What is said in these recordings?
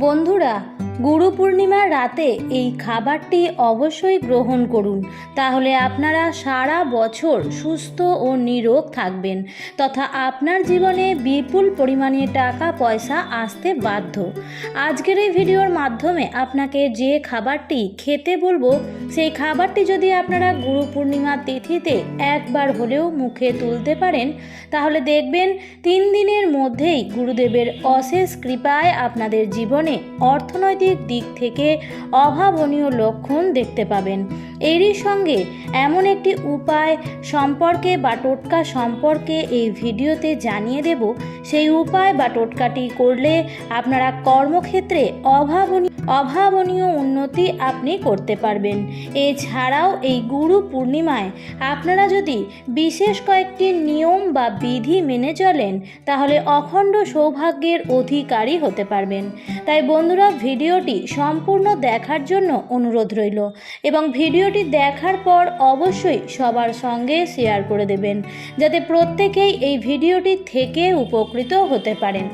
বন্ধুরা গুরু পূর্ণিমার রাতে এই খাবারটি অবশ্যই গ্রহণ করুন। তাহলে আপনারা সারা বছর সুস্থ ও নিরোগ থাকবেন তথা আপনার জীবনে বিপুল পরিমাণে টাকা, পয়সা আসতে বাধ্য। আজকের এই ভিডিওর মাধ্যমে আপনাকে যে খাবারটি খেতে বলব, সেই খাবারটি যদি আপনারা গুরু পূর্ণিমা তিথিতে একবার হলেও মুখে তুলতে পারেন, তাহলে দেখবেন তিন দিনের মধ্যেই গুরুদেবের অশেষ কৃপায় আপনাদের জীবনে অর্থনৈতিক দিক থেকে অভাবনীয় লক্ষণ দেখতে পাবেন। এরই সঙ্গে এমন একটি উপায় সম্পর্কে বা টোটকা সম্পর্কে এই ভিডিওতে জানিয়ে দেব। সেই উপায় বা টোটকাটি করলে আপনারা কর্মক্ষেত্রে অভাবনীয় অভাবনীয় উন্নতি আপনি করতে পারবেন। এছাড়াও এই গুরু পূর্ণিমায় আপনারা যদি বিশেষ কয়েকটি নিয়ম বা বিধি মেনে চলেন, তাহলে অখণ্ড সৌভাগ্যের অধিকারী হতে পারবেন। তাই বন্ধুরা, ভিডিওটি সম্পূর্ণ দেখার জন্য অনুরোধ রইল এবং ভিডিওটি দেখার পর অবশ্যই সবার সঙ্গে শেয়ার করে দেবেন, যাতে প্রত্যেকেই এই ভিডিওটি থেকে উপকৃত হতে পারেন।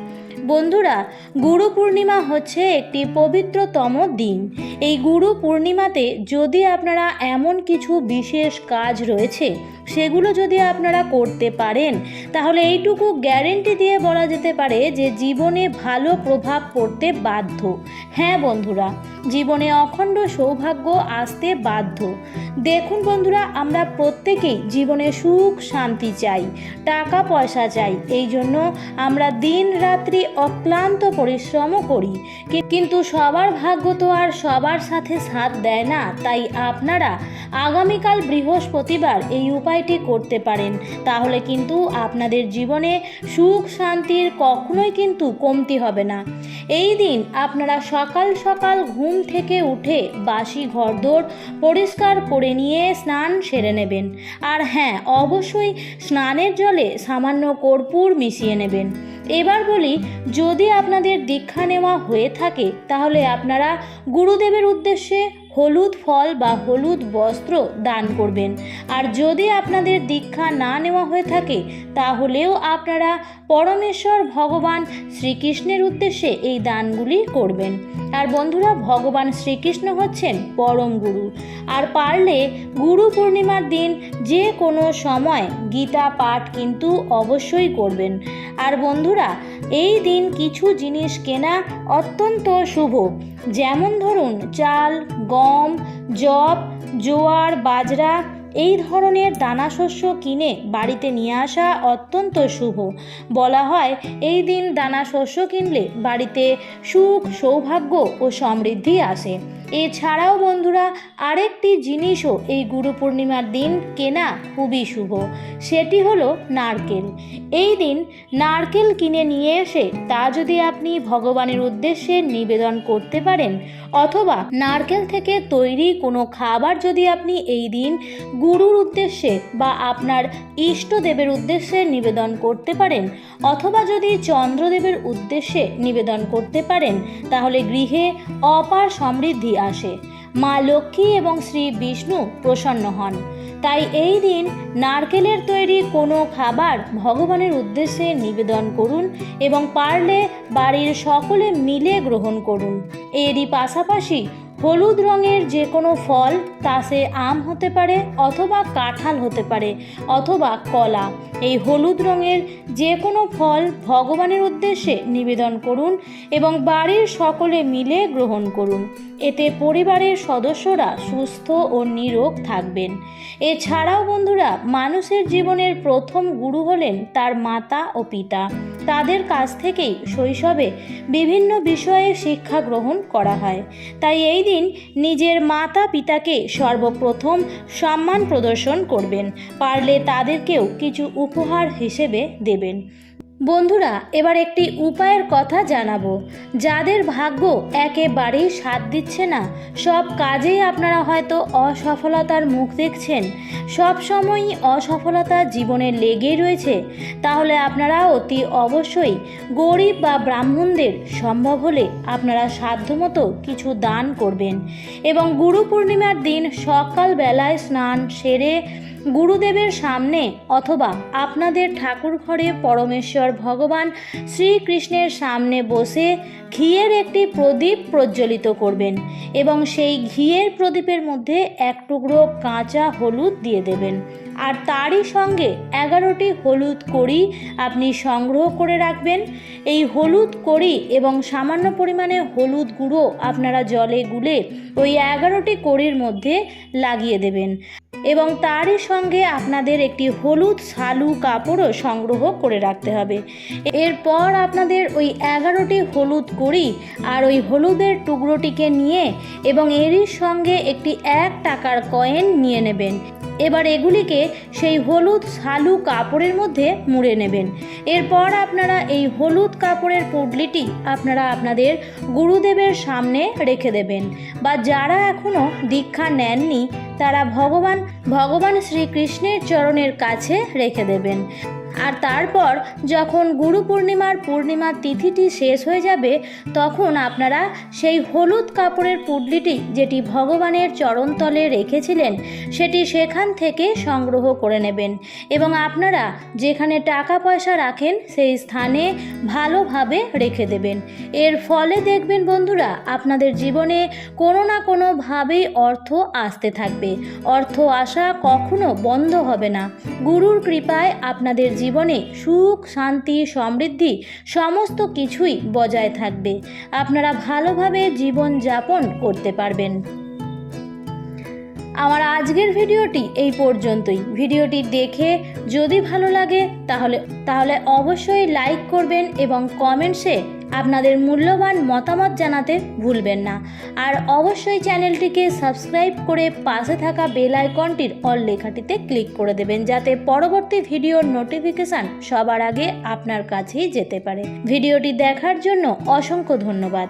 বন্ধুরা, গুরু পূর্ণিমা হচ্ছে একটি পবিত্রতম দিন। এই গুরু পূর্ণিমাতে যদি আপনারা এমন কিছু বিশেষ কাজ রয়েছে, সেগুলো যদি আপনারা করতে পারেন, তাহলে এইটুকু গ্যারেন্টি দিয়ে বলা যেতে পারে যে জীবনে ভালো প্রভাব পড়তে বাধ্য। হ্যাঁ বন্ধুরা জীবনে অখণ্ড সৌভাগ্য আসতে বাধ্য। দেখুন বন্ধুরা, আমরা প্রত্যেকেই জীবনে সুখ, শান্তি চাই টাকা পয়সা চাই, এই জন্য আমরা দিন রাত্রি অক্লান্ত পরিশ্রমও করি। কিন্তু সবার ভাগ্য তো আর সবার সাথে সাথ দেয় না, তাই আপনারা আগামীকাল বৃহস্পতিবার এই উপায়টি করতে পারেন। তাহলে কিন্তু আপনাদের জীবনে সুখ, শান্তির কখনোই কিন্তু কমতি হবে না। এই দিন আপনারা সকাল সকাল ঘুম থেকে উঠে বাসি ঘরদোর পরিষ্কার করে নিয়ে স্নান সেরে নেবেন। আর হ্যাঁ অবশ্যই স্নানের জলে সামান্য কর্পূর মিশিয়ে নেবেন। এবার বলি, যদি আপনাদের দীক্ষা নেওয়া হয়ে থাকে, তাহলে আপনারা গুরুদেবের উদ্দেশ্যে হলুদ ফল বা হলুদ বস্ত্র দান করবেন। আর যদি আপনাদের দীক্ষা না নেওয়া হয়ে থাকে, তাহলেও আপনারা পরমেশ্বর ভগবান শ্রীকৃষ্ণের উদ্দেশ্যে এই দানগুলি করবেন। আর বন্ধুরা, ভগবান শ্রীকৃষ্ণ হচ্ছেন পরম গুরু। আর পারলে গুরু পূর্ণিমার দিন যে কোনো সময় গীতা পাঠ কিন্তু অবশ্যই করবেন। আর বন্ধুরা, এই দিন কিছু জিনিস কেনা অত্যন্ত শুভ। যেমন ধরুন, চাল, গম জব, জোয়ার, বাজরা এই ধরনের দানা শস্য কিনে বাড়িতে নিয়ে আসা অত্যন্ত শুভ। বলা হয়, এই দিন দানা শস্য কিনলে বাড়িতে সুখ, সৌভাগ্য ও সমৃদ্ধি আসে। এছাড়াও বন্ধুরা, আরেকটি জিনিসও এই গুরু পূর্ণিমার দিন কেনা খুবই শুভ। সেটি হলো নারকেল। এই দিন নারকেল কিনে নিয়ে এসে তা যদি আপনি ভগবানের উদ্দেশ্যে নিবেদন করতে পারেন, অথবা নারকেল থেকে তৈরি কোনো খাবার যদি আপনি এই দিন গুরুর উদ্দেশ্যে বা আপনার ইষ্টদেবের উদ্দেশ্যে নিবেদন করতে পারেন, অথবা যদি চন্দ্রদেবের উদ্দেশ্যে নিবেদন করতে পারেন, তাহলে গৃহে অপার সমৃদ্ধি আসে। মা লক্ষ্মী এবং শ্রী বিষ্ণু প্রসন্ন হন। তাই এই দিন নারকেলের তৈরি কোনো খাবার ভগবানের উদ্দেশ্যে নিবেদন করুন এবং পারলে বাড়ির সকলে মিলে গ্রহণ করুন। এরই পাশাপাশি হলুদ রঙের যে কোনো ফল, তা সে আম হতে পারে অথবা কাঁঠাল হতে পারে অথবা কলা। এই হলুদ রঙের যে কোনো ফল ভগবানের উদ্দেশ্যে নিবেদন করুন এবং বাড়ির সকলে মিলে গ্রহণ করুন। এতে পরিবারের সদস্যরা সুস্থ ও নিরোগ থাকবেন। এছাড়াও বন্ধুরা, মানুষের জীবনের প্রথম গুরু হলেন তার মাতা ও পিতা। তাদের কাছ থেকেই শৈশবে বিভিন্ন বিষয়ে শিক্ষা গ্রহণ করা হয়। তাই এই দিন নিজের মাতা পিতাকে সর্বপ্রথম সম্মান প্রদর্শন করবেন। পারলে তাদেরকেও কিছু উপহার হিসেবে দেবেন। বন্ধুরা, এবার একটি উপায়ের কথা জানাব। যাদের ভাগ্য একেবারেই সাথ দিচ্ছে না, সব কাজেই আপনারা হয়তো অসফলতার মুখ দেখছেন। সব সময়ই অসফলতা জীবনে লেগেই রয়েছে। তাহলে আপনারা অতি অবশ্যই গরিব বা ব্রাহ্মণদের সম্ভব হলে আপনারা সাধ্যমতো কিছু দান করবেন। এবং গুরু পূর্ণিমার দিন সকালবেলায় স্নান সেরে গুরুদেবের সামনে অথবা আপনাদের ঠাকুর ঘরে পরমেশ্বর ভগবান শ্রীকৃষ্ণের সামনে বসে ঘিয়ের একটি প্রদীপ প্রজ্বলিত করবেন এবং সেই ঘিয়ের প্রদীপের মধ্যে এক টুকরো কাঁচা হলুদ দিয়ে দেবেন। আর তারই সঙ্গে এগারোটি হলুদ কড়ি আপনি সংগ্রহ করে রাখবেন। এই হলুদ কড়ি এবং সামান্য পরিমাণে হলুদ গুঁড়ো আপনারা জলে গুলে ওই এগারোটি কড়ির মধ্যে লাগিয়ে দেবেন এবং তারই সঙ্গে আপনাদের একটি হলুদ শালু কাপড়ও সংগ্রহ করে রাখতে হবে। এরপর আপনাদের ওই এগারোটি হলুদ কড়ি আর ওই হলুদের টুকরোটিকে নিয়ে এবং এরই সঙ্গে একটি এক টাকার কয়েন নিয়ে নেবেন। এবার এগুলিকে সেই হলুদ সালু কাপড়ের মধ্যে মুড়ে নেবেন। এরপর আপনারা এই হলুদ কাপড়ের পুডলিটি আপনারা আপনাদের গুরুদেবের সামনে রেখে দেবেন বা যারা এখনও দীক্ষা নেননি, তারা ভগবান ভগবান শ্রীকৃষ্ণের চরণের কাছে রেখে দেবেন। আর তারপর যখন গুরু পূর্ণিমার পূর্ণিমার তিথিটি শেষ হয়ে যাবে, তখন আপনারা সেই হলুদ কাপড়ের পুডলিটি যেটি ভগবানের চরণতলে রেখেছিলেন, সেটি সেখান থেকে সংগ্রহ করে নেবেন। এবং আপনারা যেখানে টাকা পয়সা রাখেন, সেই স্থানে ভালোভাবে রেখে দেবেন। এর ফলে দেখবেন বন্ধুরা, আপনাদের জীবনে কোনো না কোনোভাবেই অর্থ আসতে থাকবে। অর্থ আসা কখনো বন্ধ হবে না। গুরুর কৃপায় আপনাদের জীবনে সুখ, শান্তি, সমৃদ্ধি সমস্ত কিছুই বজায় থাকবে। আপনারা ভালোভাবে জীবন যাপন করতে পারবেন। আমার আজকের ভিডিওটি এই পর্যন্তই। ভিডিওটি দেখে যদি ভালো লাগে, তাহলে তাহলে অবশ্যই লাইক করবেন এবং কমেন্টসে আপনাদের মূল্যবান মতামত জানাতে ভুলবেন না। আর অবশ্যই চ্যানেলটিকে সাবস্ক্রাইব করে পাশে থাকা বেল আইকনটির অল লেখাটিতে ক্লিক করে দেবেন, যাতে পরবর্তী ভিডিওর নোটিফিকেশান সবার আগে আপনার কাছেই যেতে পারে। ভিডিওটি দেখার জন্য অসংখ্য ধন্যবাদ।